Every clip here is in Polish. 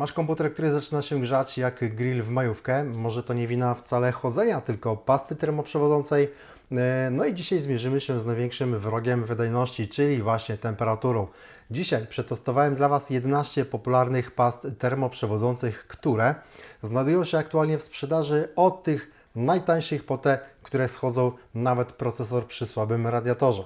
Masz komputer, który zaczyna się grzać jak grill w majówkę. Może to nie wina wcale chłodzenia, tylko pasty termoprzewodzącej. E, No i dzisiaj zmierzymy się z największym wrogiem wydajności, czyli właśnie temperaturą. Dzisiaj przetestowałem dla Was 11 popularnych past termoprzewodzących, które znajdują się aktualnie w sprzedaży od tych najtańszych po te, które schodzą nawet procesor przy słabym radiatorze.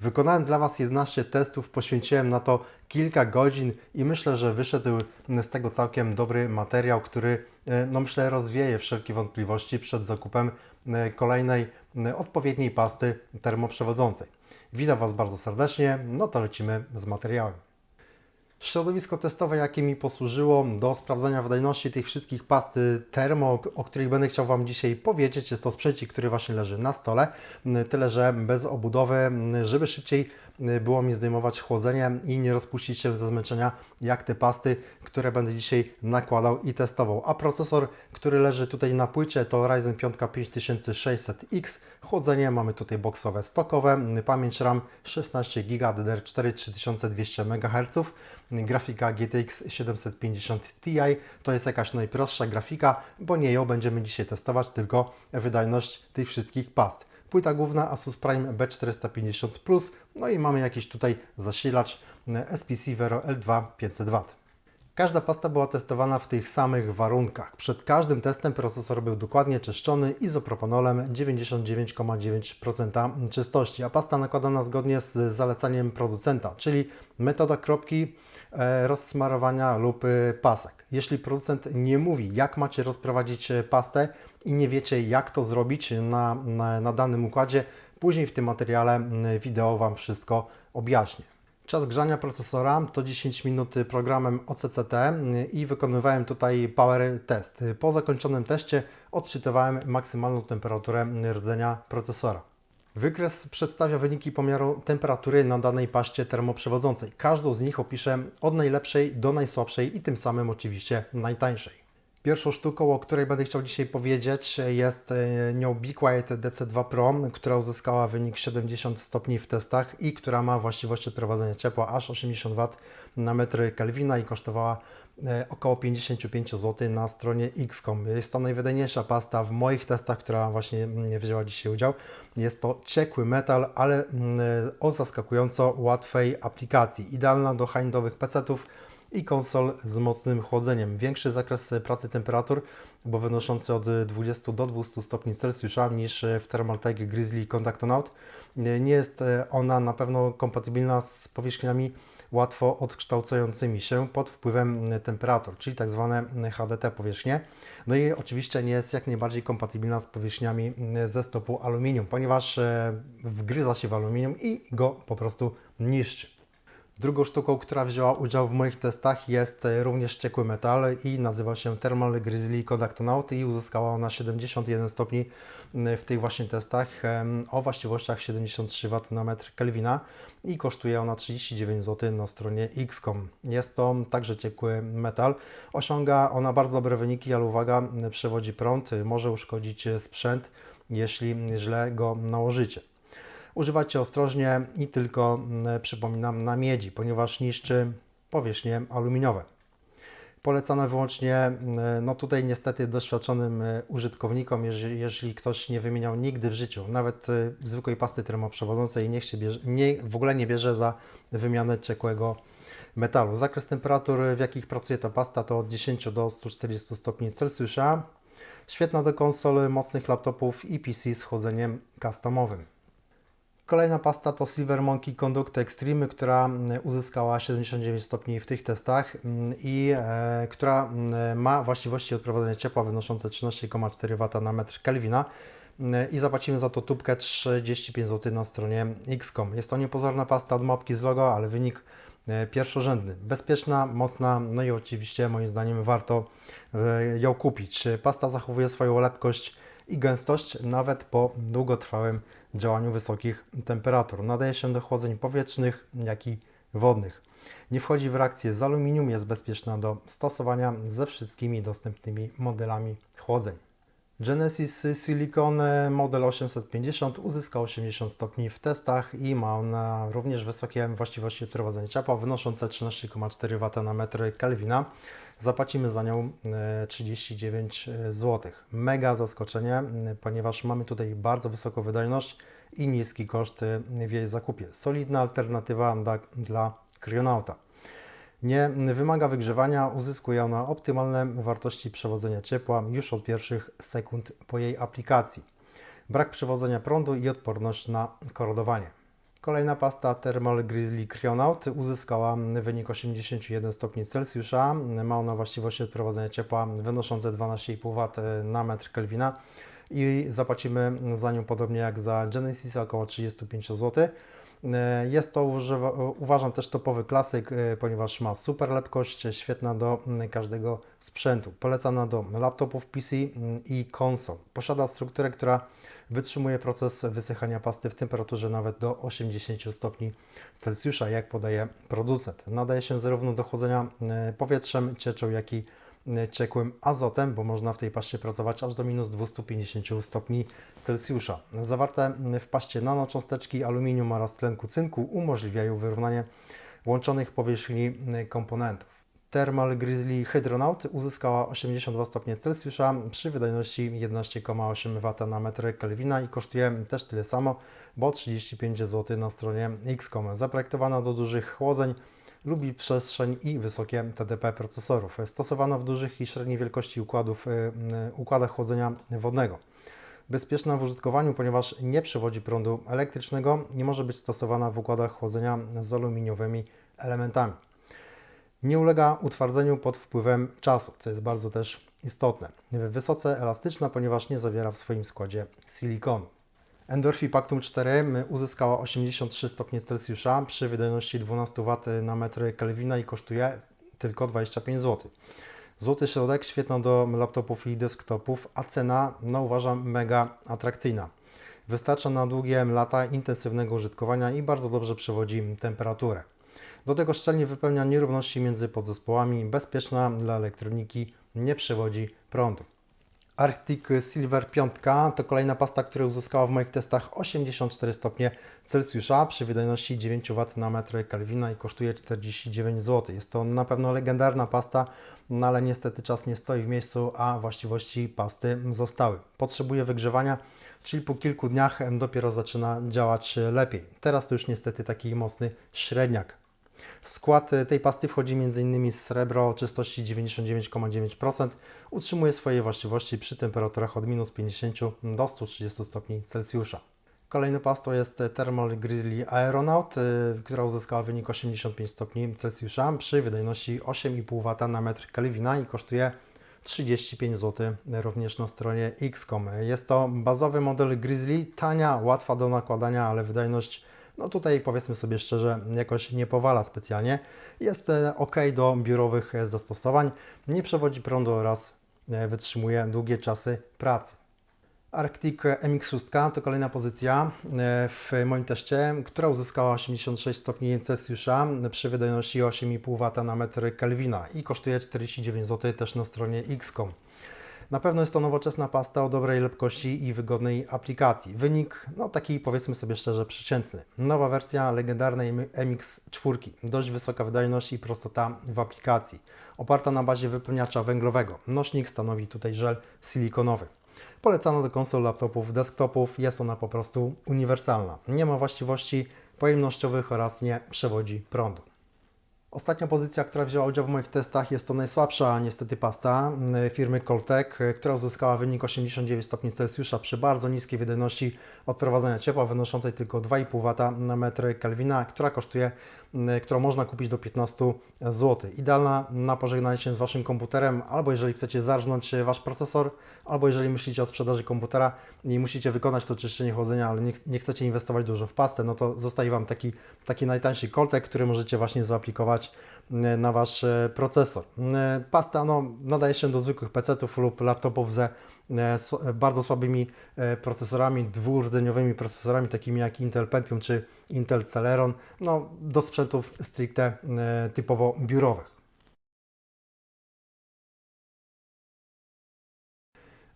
Wykonałem dla Was 11 testów, poświęciłem na to kilka godzin i myślę, że wyszedł z tego całkiem dobry materiał, który e, no myślę rozwieje wszelkie wątpliwości przed zakupem e, kolejnej e, odpowiedniej pasty termoprzewodzącej. Witam Was bardzo serdecznie, no to lecimy z materiałem. Środowisko testowe, jakie mi posłużyło do sprawdzania wydajności tych wszystkich past termo, o których będę chciał Wam dzisiaj powiedzieć, jest to sprzęcik, który właśnie leży na stole, tyle że bez obudowy, żeby szybciej było mi zdejmować chłodzenie i nie rozpuścić się ze zmęczenia, jak te pasty, które będę dzisiaj nakładał i testował. A procesor, który leży tutaj na płycie, to Ryzen 5 5600X. Chłodzenie mamy tutaj boxowe, stokowe, pamięć RAM 16 GB DDR4 3200 MHz, grafika GTX 750 Ti. To jest jakaś najprostsza grafika, bo nie ją będziemy dzisiaj testować, tylko wydajność tych wszystkich past. Płyta główna Asus Prime B450 Plus, no i mamy jakiś tutaj zasilacz SPC Vero L2 500W. Każda pasta była testowana w tych samych warunkach. Przed każdym testem procesor był dokładnie czyszczony izopropanolem 99,9% czystości, a pasta nakładana zgodnie z zalecaniem producenta, czyli metoda kropki, e, rozsmarowania lub e, pasek. Jeśli producent nie mówi, jak macie rozprowadzić e, pastę i nie wiecie, jak to zrobić na, na, na danym układzie, później w tym materiale wideo Wam wszystko objaśnię. Czas grzania procesora to 10 minut programem OCCT i wykonywałem tutaj power test. Po zakończonym teście odczytywałem maksymalną temperaturę rdzenia procesora. Wykres przedstawia wyniki pomiaru temperatury na danej paście termoprzewodzącej. Każdą z nich opiszę od najlepszej do najsłabszej i tym samym oczywiście najtańszej. Pierwszą sztuką, o której będę chciał dzisiaj powiedzieć, jest e, nią Be Quiet DC2 Pro, która uzyskała wynik 70 stopni w testach i która ma właściwości prowadzenia ciepła aż 80 W na metr Kelvina i kosztowała e, około 55 zł na stronie X.com. Jest to najwydajniejsza pasta w moich testach, która właśnie mm, wzięła dzisiaj udział. Jest to ciekły metal, ale mm, o zaskakująco łatwej aplikacji. Idealna do high-endowych PC-ów i konsol z mocnym chłodzeniem. Większy zakres pracy temperatur, bo wynoszący od 20 do 200 stopni Celsjusza niż w Thermaltake Grizzly Contactonaut. Nie jest ona na pewno kompatybilna z powierzchniami łatwo odkształcającymi się pod wpływem temperatur, czyli tak zwane HDT powierzchnie. No i oczywiście nie jest jak najbardziej kompatybilna z powierzchniami ze stopu aluminium, ponieważ wgryza się w aluminium i go po prostu niszczy. Drugą sztuką, która wzięła udział w moich testach jest e, również ciekły metal i nazywa się Thermal Grizzly Conductonaut i uzyskała ona 71 stopni w tych właśnie testach o właściwościach 73 W na metr Kelvina i kosztuje ona 39 zł na stronie X.com. Jest to także ciekły metal. Osiąga ona bardzo dobre wyniki, ale uwaga, przewodzi prąd, może uszkodzić sprzęt, jeśli źle go nałożycie. Używajcie ostrożnie i tylko, przypominam, na miedzi, ponieważ niszczy powierzchnie aluminiowe. Polecane wyłącznie, no tutaj niestety doświadczonym użytkownikom, jeżeli, jeżeli ktoś nie wymieniał nigdy w życiu, nawet zwykłej pasty termoprzewodzącej, niech się bierze, nie, w ogóle nie bierze za wymianę ciekłego metalu. Zakres temperatur, w jakich pracuje ta pasta, to od 10 do 140 stopni Celsjusza. Świetna do konsol, mocnych laptopów i PC z chłodzeniem customowym. Kolejna pasta to Silver Monkey Conduct Extreme, która uzyskała 79 stopni w tych testach i e, która ma właściwości odprowadzenia ciepła wynoszące 13,4 W na metr Kelvina i zapłacimy za to tubkę 35 zł na stronie X.com. Jest to niepozorna pasta od mapki z logo, ale wynik pierwszorzędny. Bezpieczna, mocna, no i oczywiście moim zdaniem warto ją kupić. Pasta zachowuje swoją lepkość i gęstość nawet po długotrwałym działaniu wysokich temperatur. Nadaje się do chłodzeń powietrznych, jak i wodnych. Nie wchodzi w reakcję z aluminium, jest bezpieczna do stosowania ze wszystkimi dostępnymi modelami chłodzeń. Genesis Silicon model 850 uzyskał 80 stopni w testach i ma ona również wysokie właściwości prowadzenia ciepła, wynoszące 13,4 W na metr Kelvina. Zapłacimy za nią e, 39 zł. Mega zaskoczenie, ponieważ mamy tutaj bardzo wysoką wydajność i niski koszt e, w jej zakupie. Solidna alternatywa dla, dla Crionauta. Nie wymaga wygrzewania, uzyskuje ona optymalne wartości przewodzenia ciepła już od pierwszych sekund po jej aplikacji. Brak przewodzenia prądu i odporność na korodowanie. Kolejna pasta Thermal Grizzly Cryonaut uzyskała wynik 81 stopni Celsjusza. Ma ona właściwości odprowadzenia ciepła wynoszące 12,5 W na metr Kelvina i zapłacimy za nią podobnie jak za Genesis około 35 zł. E, Jest to, używa, uważam, też topowy klasyk, e, ponieważ ma super lepkość, świetna do każdego sprzętu. Polecana do laptopów PC i konsol. Posiada strukturę, która wytrzymuje proces wysychania pasty w temperaturze nawet do 80 stopni Celsjusza, jak podaje producent. Nadaje się zarówno do chłodzenia e, powietrzem, cieczą, jak i e, ciekłym azotem, bo można w tej paście pracować aż do minus 250 stopni Celsjusza. Zawarte w paście nanocząsteczki aluminium oraz tlenku cynku umożliwiają wyrównanie łączonych powierzchni komponentów. Thermal Grizzly Hydronaut uzyskała 82 stopnie Celsjusza przy wydajności 11,8 W na metr Kelvina i kosztuje też tyle samo, bo 35 zł na stronie XCOM. Zaprojektowana do dużych chłodzeń, lubi przestrzeń i wysokie TDP procesorów. Stosowana w dużych i średniej wielkości układów, y, y, układach chłodzenia wodnego. Bezpieczna w użytkowaniu, ponieważ nie przewodzi prądu elektrycznego, nie może być stosowana w układach chłodzenia z aluminiowymi elementami. Nie ulega utwardzeniu pod wpływem czasu, co jest bardzo też istotne. Wysoce elastyczna, ponieważ nie zawiera w swoim składzie silikonu. Endorphi Pactum 4 uzyskała 83 stopnie Celsjusza przy wydajności 12 W na metr Kelvina i kosztuje tylko 25 zł. Złoty środek, świetna do laptopów i desktopów, a cena, no uważam, mega atrakcyjna. Wystarcza na długie lata intensywnego użytkowania i bardzo dobrze przewodzi temperaturę. Do tego szczelnie wypełnia nierówności między podzespołami, bezpieczna dla elektroniki, nie przewodzi prądu. Arctic Silver 5 to kolejna pasta, która uzyskała w moich testach 84 stopnie Celsjusza przy wydajności 9 W na metr Kelvina i kosztuje 49 zł. Jest to na pewno legendarna pasta, no ale niestety czas nie stoi w miejscu, a właściwości pasty zostały. Potrzebuje wygrzewania, czyli po kilku dniach dopiero zaczyna działać lepiej. Teraz to już niestety taki mocny średniak. W skład tej pasty wchodzi m.in. srebro o czystości 99,9%. Utrzymuje swoje właściwości przy temperaturach od minus 50 do 130 stopni Celsjusza. Kolejną pastą jest Thermal Grizzly Aeronaut, y, która uzyskała wynik 85 stopni Celsjusza przy wydajności 8,5 W na metr Kelvina i kosztuje 35 zł również na stronie XCOM. Jest to bazowy model Grizzly, tania, łatwa do nakładania, ale wydajność no tutaj powiedzmy sobie szczerze, jakoś nie powala specjalnie. Jest e, ok do biurowych e, zastosowań, nie przewodzi prądu oraz e, wytrzymuje długie czasy pracy. Arctic MX6 to kolejna pozycja w moim teście, która uzyskała 86 stopni Celsjusza przy wydajności 8,5 W na metr Kelvina i kosztuje 49 zł też na stronie XCOM. Na pewno jest to nowoczesna pasta o dobrej lepkości i wygodnej aplikacji. Wynik, no taki powiedzmy sobie szczerze, przeciętny. Nowa wersja legendarnej MX4. Dość wysoka wydajność i prostota w aplikacji. Oparta na bazie wypełniacza węglowego. Nośnik stanowi tutaj żel silikonowy. Polecana do konsol, laptopów, desktopów. Jest ona po prostu uniwersalna. Nie ma właściwości pojemnościowych oraz nie przewodzi prądu. Ostatnia pozycja, która wzięła udział w moich testach, jest to najsłabsza niestety pasta y, firmy Coltec, y, która uzyskała wynik 89 stopni Celsjusza przy bardzo niskiej wydajności odprowadzania ciepła, wynoszącej tylko 2,5 W na metr Kelvina, która kosztuje, y, którą można kupić do 15 zł. Idealna na pożegnanie się z Waszym komputerem, albo jeżeli chcecie zarżnąć Wasz procesor, albo jeżeli myślicie o sprzedaży komputera i musicie wykonać to czyszczenie chłodzenia, ale nie, nie chcecie inwestować dużo w pastę, no to zostaje Wam taki, taki najtańszy Coltec, który możecie właśnie zaaplikować na Wasz e, procesor. E, Pasta no, nadaje się do zwykłych PC-ów lub laptopów ze e, bardzo słabymi procesorami, dwurdzeniowymi procesorami, takimi jak Intel Pentium czy Intel Celeron, no, do sprzętów stricte typowo biurowych.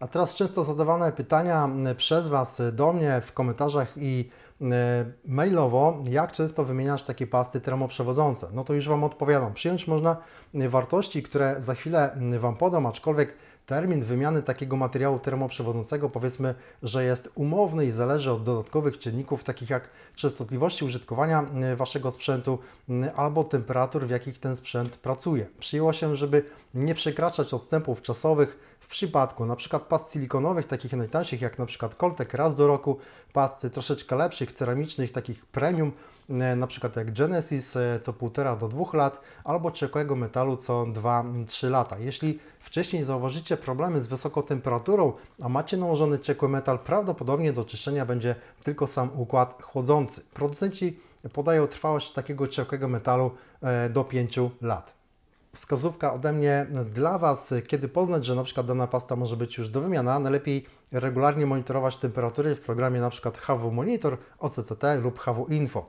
A teraz często zadawane pytania przez Was do mnie w komentarzach i mailowo, jak często wymieniasz takie pasty termoprzewodzące? No to już Wam odpowiadam. Przyjąć można wartości, które za chwilę Wam podam, aczkolwiek termin wymiany takiego materiału termoprzewodzącego powiedzmy, że jest umowny i zależy od dodatkowych czynników, takich jak częstotliwości użytkowania y, Waszego sprzętu albo temperatur, w jakich ten sprzęt pracuje. Przyjęło się, żeby nie przekraczać odstępów czasowych w przypadku przykład past silikonowych, takich najtańszych jak na przykład Coltec raz do roku, past troszeczkę lepszych, ceramicznych, takich premium, e, na przykład jak Genesis e, co 1,5 do 2 lat, albo ciekłego metalu co 2-3 lata. Jeśli wcześniej zauważycie problemy z wysoką temperaturą, a macie nałożony ciekły metal, prawdopodobnie do czyszczenia będzie tylko sam układ chłodzący. Producenci podają trwałość takiego ciekłego metalu e, do 5 lat wskazówka ode mnie dla Was, kiedy poznać, że na przykład dana pasta może być już do wymiana, najlepiej regularnie monitorować temperatury w programie na przykład HW Monitor, OCCT lub HW Info.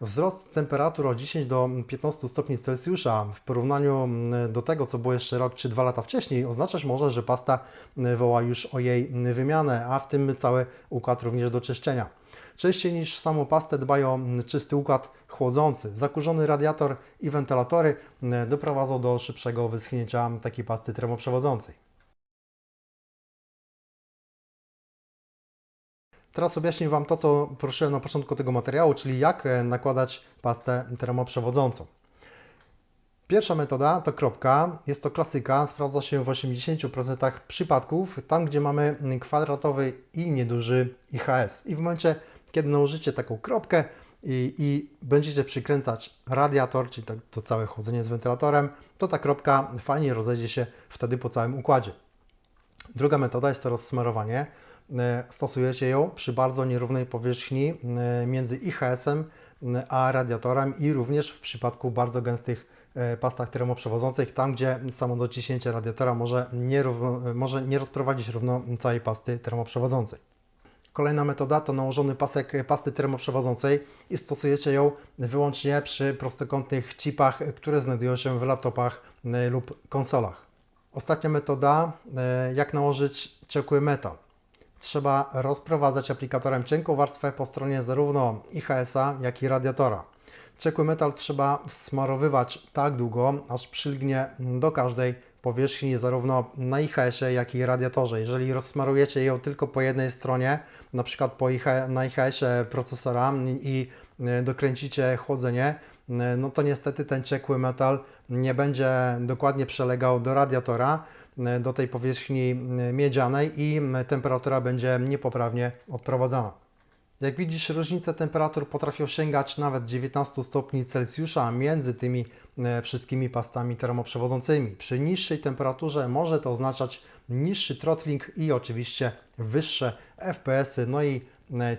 Wzrost temperatur o 10 do 15 stopni Celsjusza w porównaniu do tego, co było jeszcze rok czy dwa lata wcześniej, oznaczać może, że pasta woła już o jej wymianę, a w tym cały układ również do czyszczenia. Częściej niż samą pastę dbają czysty układ chłodzący. Zakurzony radiator i wentylatory doprowadzą do szybszego wyschnięcia takiej pasty termoprzewodzącej. Teraz objaśnię Wam to, co poruszyłem na początku tego materiału, czyli jak e, nakładać pastę termoprzewodzącą. Pierwsza metoda to kropka. Jest to klasyka, sprawdza się w 80% przypadków, tam gdzie mamy kwadratowy i nieduży IHS. I w momencie, kiedy nałożycie taką kropkę i, i będziecie przykręcać radiator, czyli to, to całe chłodzenie z wentylatorem, to ta kropka fajnie rozejdzie się wtedy po całym układzie. Druga metoda jest to rozsmarowanie. E, Stosujecie ją przy bardzo nierównej powierzchni e, między IHS-em e, a radiatorem i również w przypadku bardzo gęstych pastach termoprzewodzących, tam gdzie samo dociśnięcie radiatora może nie, równo, może nie rozprowadzić równo całej pasty termoprzewodzącej. Kolejna metoda to nałożony pasek pasty termoprzewodzącej i stosujecie ją wyłącznie przy prostokątnych chipach, które znajdują się w laptopach lub konsolach. Ostatnia metoda, jak nałożyć ciekły metal trzeba rozprowadzać aplikatorem cienką warstwę po stronie zarówno IHS-a, jak i radiatora. Ciekły metal trzeba smarowywać tak długo, aż przylgnie do każdej powierzchni zarówno na IHS-ie, jak i radiatorze. Jeżeli rozsmarujecie ją tylko po jednej stronie, na przykład po IH, na IHS-ie procesora i dokręcicie chłodzenie, no to niestety ten ciekły metal nie będzie dokładnie przelegał do radiatora, do tej powierzchni miedzianej i temperatura będzie niepoprawnie odprowadzana. Jak widzisz, różnice temperatur potrafią sięgać nawet 19 stopni Celsjusza między tymi wszystkimi pastami termoprzewodzącymi. Przy niższej temperaturze może to oznaczać niższy throttling i oczywiście wyższe FPS-y, no i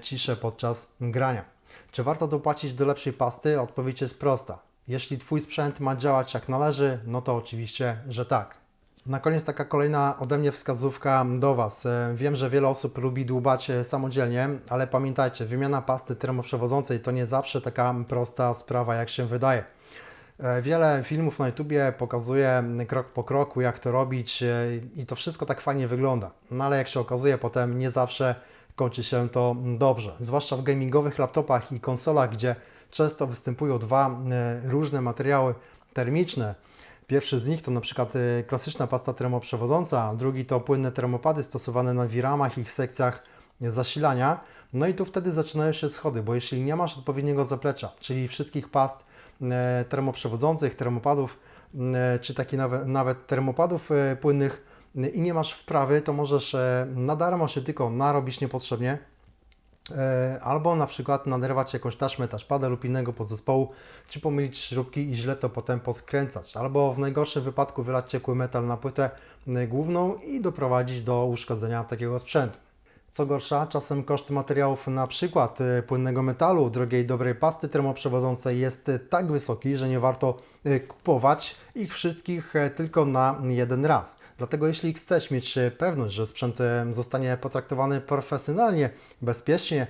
ciszę podczas grania. Czy warto dopłacić do lepszej pasty? Odpowiedź jest prosta. Jeśli Twój sprzęt ma działać jak należy, no to oczywiście, że tak. Na koniec taka kolejna ode mnie wskazówka do Was. E, wiem, że wiele osób lubi dłubać e, samodzielnie, ale pamiętajcie, wymiana pasty termoprzewodzącej to nie zawsze taka prosta sprawa, jak się wydaje. E, wiele filmów na YouTubie pokazuje krok po kroku, jak to robić i to wszystko tak fajnie wygląda. No ale jak się okazuje, potem nie zawsze kończy się to dobrze. Zwłaszcza w gamingowych laptopach i konsolach, gdzie często występują dwa różne materiały termiczne Pierwszy z nich to na przykład y, klasyczna pasta termoprzewodząca, drugi to płynne termopady stosowane na wiramach i ich sekcjach zasilania. No i tu wtedy zaczynają się schody, bo jeśli nie masz odpowiedniego zaplecza, czyli wszystkich past e, termoprzewodzących, termopadów, e, czy takich nawet, nawet termopadów płynnych i nie masz wprawy, to możesz na darmo się tylko narobić niepotrzebnie, albo na przykład naderwać jakąś taśmę touchpada lub innego podzespołu, czy pomylić śrubki i źle to potem poskręcać, albo w najgorszym wypadku wylać ciekły metal na płytę główną i doprowadzić do uszkodzenia takiego sprzętu. Co gorsza, czasem koszt materiałów, przykład y, płynnego metalu, drogiej dobrej pasty termoprzewodzącej jest y, tak wysoki, że nie warto y, kupować ich wszystkich tylko na jeden raz. Dlatego jeśli chcesz mieć pewność, że sprzęt zostanie potraktowany profesjonalnie, bezpiecznie,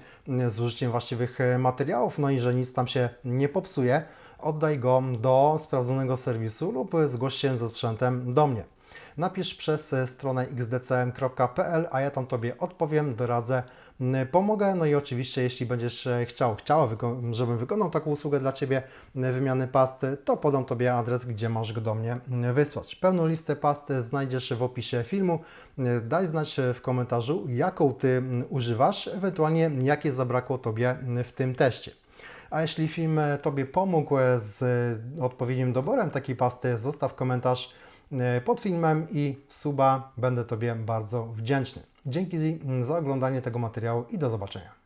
z użyciem właściwych materiałów, no i że nic tam się nie popsuje, oddaj go do sprawdzonego serwisu lub zgłoś się ze sprzętem do mnie. Napisz przez e, stronę xdcm.pl, a ja tam Tobie odpowiem, doradzę, m, pomogę. No i oczywiście, jeśli będziesz e, chciał, chciała, żebym wykonał taką usługę dla Ciebie m, wymiany pasty, to podam Tobie adres, gdzie masz go do mnie m, wysłać. Pełną listę pasty znajdziesz w opisie filmu. Daj znać e, w komentarzu, jaką Ty używasz, ewentualnie jakie zabrakło Tobie w tym teście. A jeśli film Tobie pomógł z odpowiednim doborem takiej pasty, zostaw komentarz pod filmem i suba. Będę Tobie bardzo wdzięczny. Dzięki Zi za oglądanie tego materiału i do zobaczenia.